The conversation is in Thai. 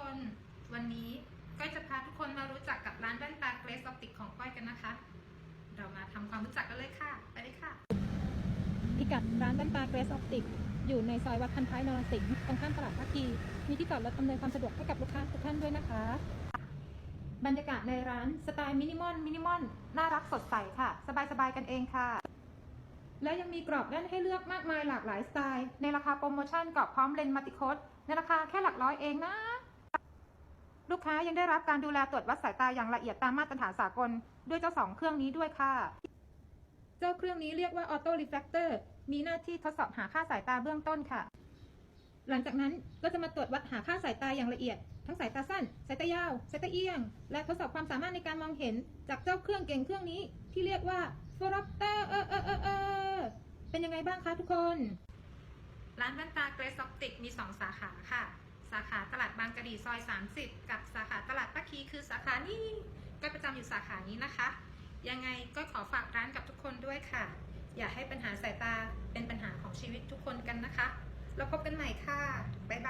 คนวันนี้ก้อยจะพาทุกคนมารู้จักกับร้านแว่นตาเกรสออปติกของก้อยกันนะคะ เรามาทำความรู้จักกันเลยค่ะไปเลยค่ะพิกัดร้านแว่นตาเกรสออปติกอยู่ในซอยวัดพันท้ายนรสิงห์ตรงข้ามตลาดพักกีมีที่จอดรถอำนวยความสะดวกให้กับลูกค้าทุกท่านด้วยนะคะ บรรยากาศในร้านสไตล์มินิมอลมินิมอลน่ารักสดใสค่ะ สบายๆกันเองค่ะ และยังมีกรอบแว่นให้เลือกมากมายหลากหลายสไตล์ ในราคาโปรโมชั่นกรอบพร้อมเลนส์มัลติโคดในราคาแค่หลักร้อยเองนะ ลูกค้ายังได้รับการดูแลตรวจวัดสายตาอย่างละเอียดตามมาตรฐานสากล ด้วยเจ้าสองเครื่องนี้ด้วยค่ะ เจ้าเครื่องนี้เรียกว่า Auto Refractor มีหน้าที่ทดสอบหาค่าสายตาเบื้องต้นค่ะ หลังจากนั้นก็จะมาตรวจวัดหาค่าสายตาอย่างละเอียด ทั้งสายตาสั้น สายตายาว สายตาเอียง และทดสอบความสามารถในการมองเห็น จากเจ้าเครื่องเก่งเครื่องนี้ที่เรียกว่า f o r o p t e r เออเออเออเออเป็นยังไงบ้างคะทุกคน ร้านแว่นตาเกรสออปติกมี 2 สาขาค่ะ รีซอย 30 กับสาขาตลาดป้าคีคือสาขานี้ก็ประจำอยู่สาขานี้นะคะ ยังไงก็ขอฝากร้านกับทุกคนด้วยค่ะ อย่าให้ปัญหาสายตาเป็นปัญหาของชีวิตทุกคนกันนะคะ แล้วพบกันใหม่ค่ะ บ๊ายบาย